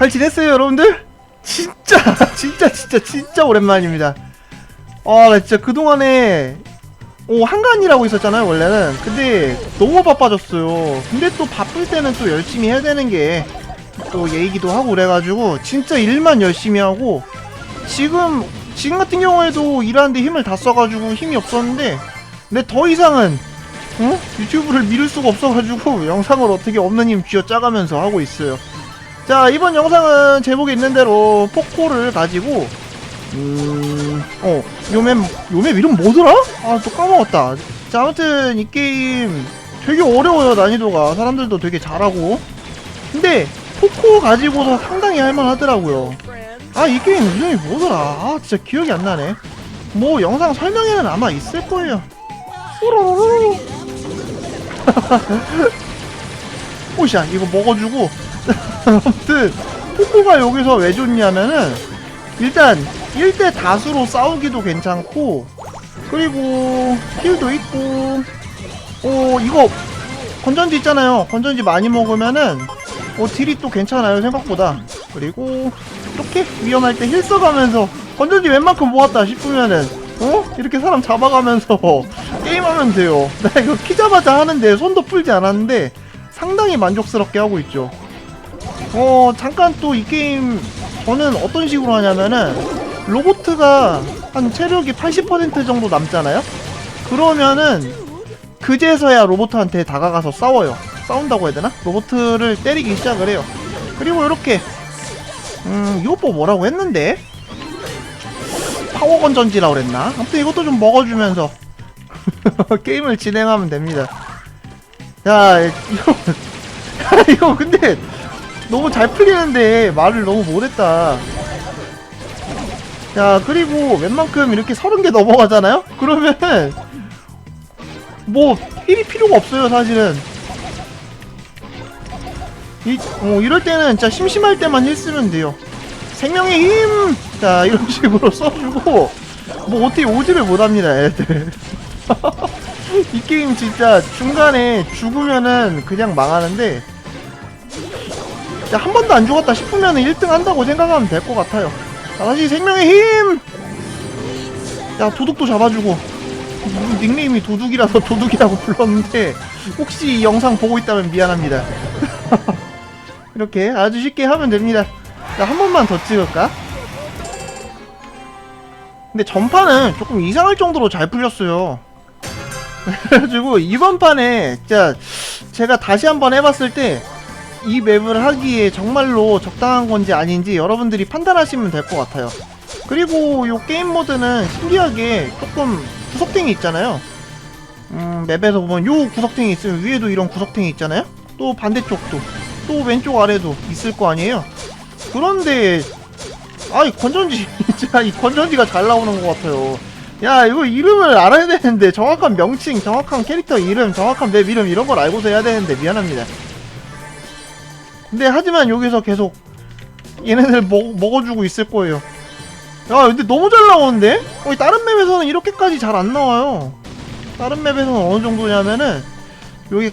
잘 지냈어요 여러분들? 진짜 진짜 진짜 진짜 오랜만입니다 아나 진짜 그동안에 어, 한간이라고 있었잖아요 원래는 근데 너무 바빠졌어요 근데 또 바쁠 때는 또 열심히 해야 되는 게 또 예의기도 하고 그래가지고 진짜 일만 열심히 하고 지금 지금 같은 경우에도 일하는데 힘을 다 써가지고 힘이 없었는데 근데 더 이상은 어? 유튜브를 미룰 수가 없어가지고 영상을 어떻게 없는 힘 쥐어짜가면서 하고 있어요 자 이번 영상은 제목에 있는 대로 포코를 가지고 음... 어 요맵 요맵 이름 뭐더라? 아 또 까먹었다. 자 아무튼 이 게임 되게 어려워요 난이도가. 사람들도 되게 잘하고. 근데 포코 가지고서 상당히 할만하더라고요. 아 이 게임 이름이 뭐더라? 아 진짜 기억이 안 나네. 뭐 영상 설명에는 아마 있을 거예요. 뽀로로로. 오샤 이거 먹어주고 아무튼 포코가 여기서 왜 좋냐면은 일단 1대 다수로 싸우기도 괜찮고 그리고 힐도 있고 어 이거 건전지 있잖아요. 건전지 많이 먹으면은 어 딜이 또 괜찮아요 생각보다. 그리고 이렇게 위험할 때 힐 써가면서 건전지 웬만큼 모았다 싶으면은 어? 이렇게 사람 잡아가면서 게임하면 돼요. 나 이거 키자마자 하는데 손도 풀지 않았는데 상당히 만족스럽게 하고 있죠 어 잠깐 또 이 게임 저는 어떤 식으로 하냐면은 로보트가 한 체력이 80% 정도 남잖아요? 그러면은 그제서야 로보트한테 다가가서 싸워요. 싸운다고 해야 되나? 로보트를 때리기 시작을 해요. 그리고 이렇게 음뭐 뭐라고 했는데? 파워 건 전지라고 그랬나? 아무튼 이것도 좀 먹어주면서 게임을 진행하면 됩니다. 야 이거 이거 근데 너무 잘 풀리는데 말을 너무 못했다. 자 그리고 웬만큼 이렇게 서른 개 넘어가잖아요? 그러면은 뭐 힐이 필요가 없어요 사실은. 이, 어, 이럴 때는 진짜 심심할 때만 힐 쓰면 돼요. 생명의 힘! 자 이런 식으로 써주고 뭐 어떻게 오지를 못합니다 애들. 이 게임 진짜 중간에 죽으면은 그냥 망하는데 야, 한 번도 안 죽었다 싶으면 1등 한다고 생각하면 될 것 같아요. 자, 다시 생명의 힘! 야, 도둑도 잡아주고. 닉네임이 도둑이라서 도둑이라고 불렀는데, 혹시 이 영상 보고 있다면 미안합니다. 이렇게 아주 쉽게 하면 됩니다. 자, 한 번만 더 찍을까? 근데 전판은 조금 이상할 정도로 잘 풀렸어요. 그래가지고 이번 판에 진짜 제가 다시 한번 해봤을 때 이 맵을 하기에 정말로 적당한 건지 아닌지 여러분들이 판단하시면 될 것 같아요. 그리고 요 게임 모드는 신기하게 조금 구석탱이 있잖아요. 음, 맵에서 보면 요 구석탱이 있으면 위에도 이런 구석탱이 있잖아요. 또 반대쪽도 또 왼쪽 아래도 있을 거 아니에요. 그런데 아이 건전지 진짜 이 건전지가 잘 나오는 것 같아요. 야 이거 이름을 알아야 되는데 정확한 명칭, 정확한 캐릭터 이름, 정확한 맵 이름 이런 걸 알고서 해야 되는데 미안합니다. 근데 하지만 여기서 계속 얘네들 먹, 먹어주고 있을 거예요. 야 근데 너무 잘 나오는데? 어, 다른 맵에서는 이렇게까지 잘 안 나와요. 다른 맵에서는 어느 정도냐면은 여기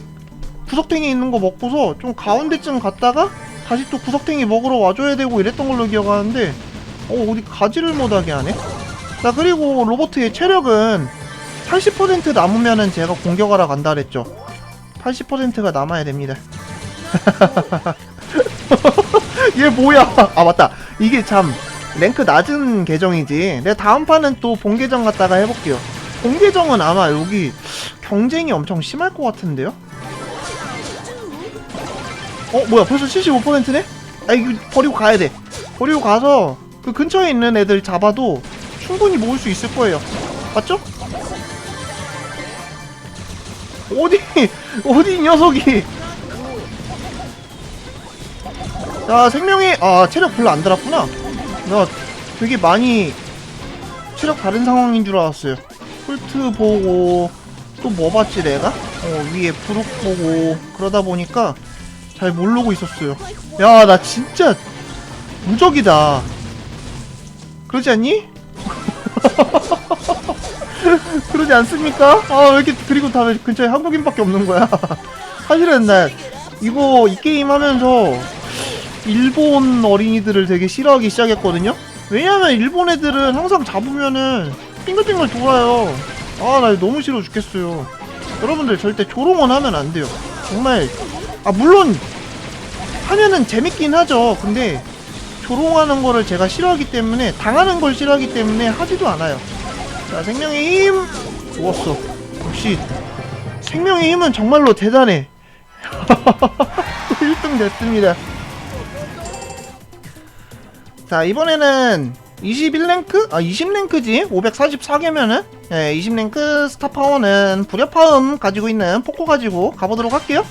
구석탱이 있는 거 먹고서 좀 가운데쯤 갔다가 다시 또 구석탱이 먹으러 와줘야 되고 이랬던 걸로 기억하는데 어 어디 가지를 못하게 하네? 자 그리고 로보트의 체력은 80% 남으면은 제가 공격하러 간다 그랬죠 80%가 남아야 됩니다 얘 뭐야? 아 맞다. 이게 참 랭크 낮은 계정이지. 내가 다음 판은 또 본 계정 갔다가 해볼게요. 본 계정은 아마 여기 경쟁이 엄청 심할 것 같은데요? 어 뭐야? 벌써 75%네? 아 이거 버리고 가야 돼. 버리고 가서 그 근처에 있는 애들 잡아도 충분히 모을 수 있을 거예요. 맞죠? 어디 어디 이 녀석이 자 생명이 아 체력 별로 안 달았구나 나 되게 많이 체력 다른 상황인 줄 알았어요 홀트 보고 또 뭐 봤지 내가? 어 위에 부룩 보고 그러다 보니까 잘 모르고 있었어요 야 나 진짜 무적이다 그러지 않니? 그러지 않습니까? 아 왜 이렇게 그리고 다 근처에 한국인밖에 없는 거야 사실은 나 이거 이 게임 하면서 일본 어린이들을 되게 싫어하기 시작했거든요. 왜냐면 일본 애들은 항상 잡으면은 빙글빙글 돌아요. 아, 나 너무 싫어 죽겠어요. 여러분들 절대 조롱은 하면 안 돼요. 정말 아 물론 하면은 재밌긴 하죠. 근데 조롱하는 거를 제가 싫어하기 때문에 당하는 걸 싫어하기 때문에 하지도 않아요. 자, 생명의 힘 좋았어. 역시 생명의 힘은 정말로 대단해. 1등 됐습니다. 자, 이번에는 21랭크? 아, 20랭크지? 544개면은? 네, 20랭크 스타파워는 불협화음 가지고 있는 포코 가지고 가보도록 할게요.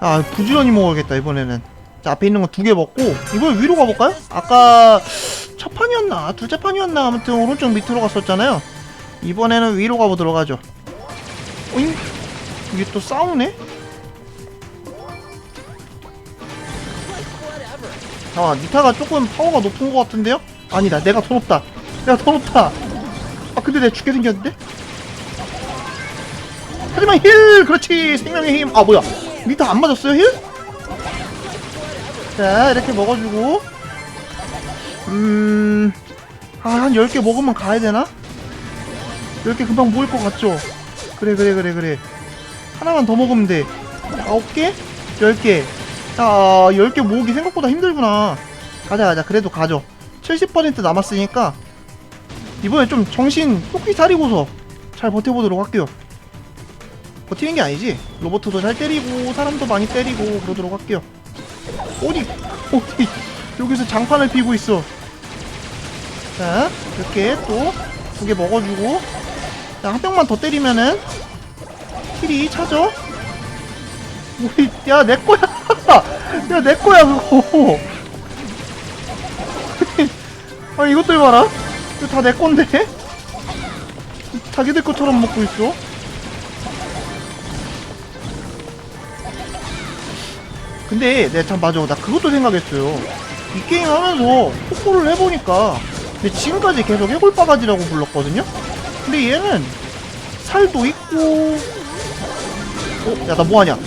아, 부지런히 먹어야겠다, 이번에는. 자, 앞에 있는 거 두 개 먹고, 이번에 위로 가볼까요? 아까 첫 판이었나? 둘째 판이었나? 아무튼 오른쪽 밑으로 갔었잖아요. 이번에는 위로 가보도록 하죠. 어잉? 이게 또 싸우네? 아, 니타가 조금 파워가 높은 것 같은데요? 아니다, 내가 더 높다. 내가 더 높다. 아, 근데 내가 죽게 생겼는데? 하지만 힐! 그렇지! 생명의 힘! 아, 뭐야? 니타 안 맞았어요, 힐? 자, 이렇게 먹어주고. 음, 아, 한 10개 먹으면 가야 되나? 10개 금방 모일 것 같죠? 그래, 그래, 그래, 그래. 하나만 더 먹으면 돼. 9개? 10개. 아, 10개 모으기 생각보다 힘들구나. 가자, 가자. 그래도 가죠. 70% 남았으니까, 이번에 좀 정신 똑히 차리고서 잘 버텨보도록 할게요. 버티는 게 아니지. 로버트도 잘 때리고, 사람도 많이 때리고, 그러도록 할게요. 어디, 어디, 여기서 장판을 피고 있어. 자, 이렇게 또, 두 개 먹어주고, 자, 한 병만 더 때리면은, 킬이 차죠? 우리, 야, 내 거야! 야, 내 거야, 그거! 아, 이것도 해봐라. 이거 다 내 건데? 자기들 것처럼 먹고 있어. 근데, 내가 참, 맞아. 나 그것도 생각했어요. 이 게임 하면서 폭포를 해보니까, 근데 지금까지 계속 해골바가지라고 불렀거든요? 근데 얘는, 살도 있고, 어? 야, 나 뭐하냐?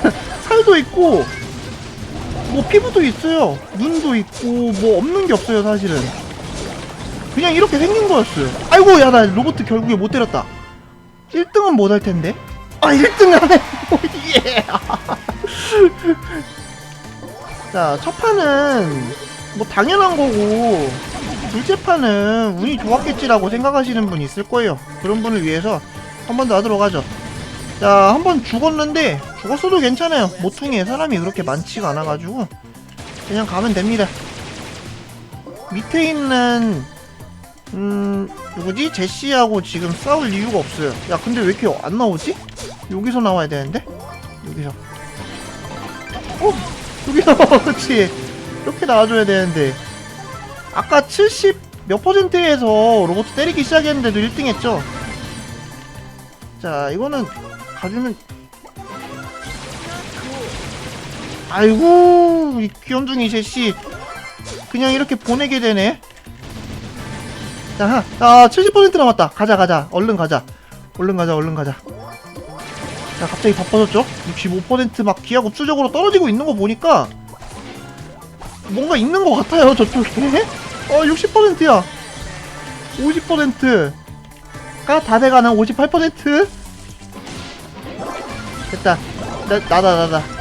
살도 있고, 뭐 피부도 있어요. 눈도 있고, 뭐 없는 게 없어요, 사실은. 그냥 이렇게 생긴 거였어요. 아이고, 야, 나 로봇 결국에 못 때렸다. 1등은 못 할 텐데. 아, 1등 하네. 예. 자, 첫 판은 뭐 당연한 거고, 둘째 판은 운이 좋았겠지라고 생각하시는 분 있을 거예요. 그런 분을 위해서 한 번 더 하도록 하죠. 자, 한 번 죽었는데, 죽었어도 괜찮아요. 모퉁이에 사람이 그렇게 많지가 않아가지고, 그냥 가면 됩니다. 밑에 있는, 음, 누구지? 제시하고 지금 싸울 이유가 없어요. 야, 근데 왜 이렇게 안 나오지? 여기서 나와야 되는데? 여기서. 어? 여기서, 그치. 이렇게 나와줘야 되는데. 아까 70 몇 퍼센트에서 로봇 때리기 시작했는데도 1등 했죠? 자, 이거는 가주면 아이고 이 귀염둥이 제시 그냥 이렇게 보내게 되네 자, 하- 아, 70% 남았다. 가자, 가자. 얼른 가자. 얼른 가자, 얼른 가자. 자, 갑자기 바빠졌죠? 65%막 기하고 수적으로 떨어지고 있는 거 보니까 뭔가 있는 것 같아요, 저쪽에. 어, 60%야. 50%가 다 돼가는 58%? 됐다. 나, 나다, 나다.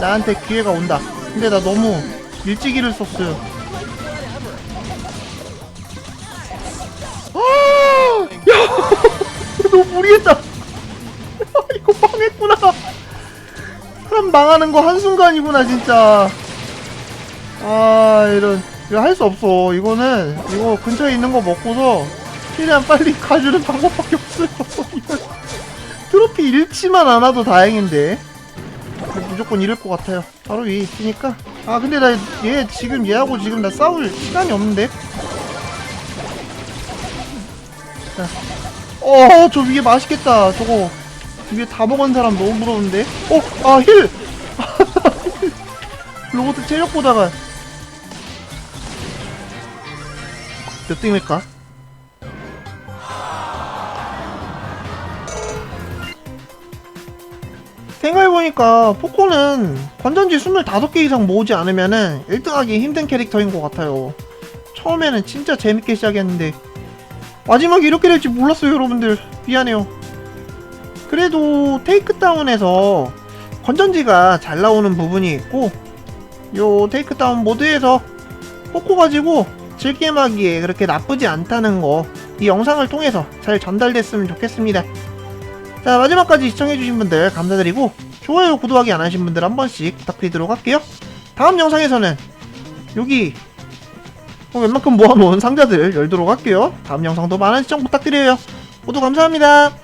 나한테 기회가 온다. 근데 나 너무 일찍이를 썼어요. 아! 야! 너 무리했다. 이거 망했구나. 사람 망하는 거 한순간이구나, 진짜. 아, 이런. 이거 할 수 없어. 이거는, 이거 근처에 있는 거 먹고서, 최대한 빨리 가주는 방법밖에 없어요. 트로피 잃지만 않아도 다행인데. 무조건 잃을 것 같아요. 바로 위에 있으니까. 아, 근데 나 얘 지금 얘하고 지금 나 싸울 시간이 없는데. 자. 어, 저 위에 맛있겠다. 저거. 위에 다 먹은 사람 너무 부러운데. 어, 아, 힐! 로봇 체력 보다가. 몇 등일까? 생각해보니까 보니까 포코는 건전지 25개 이상 모으지 않으면은 1등하기 힘든 캐릭터인 것 같아요. 처음에는 진짜 재밌게 시작했는데 마지막에 이렇게 될지 몰랐어요 여러분들 미안해요. 그래도 테이크다운에서 건전지가 잘 나오는 부분이 있고 요 테이크다운 모드에서 포코 가지고 즐겜하기에 그렇게 나쁘지 않다는 거 이 영상을 통해서 잘 전달됐으면 좋겠습니다. 자 마지막까지 시청해주신 분들 감사드리고 좋아요 구독하기 안 하신 분들 한 번씩 부탁드리도록 할게요. 다음 영상에서는 여기 어, 웬만큼 모아놓은 상자들 열도록 할게요. 다음 영상도 많은 시청 부탁드려요. 모두 감사합니다.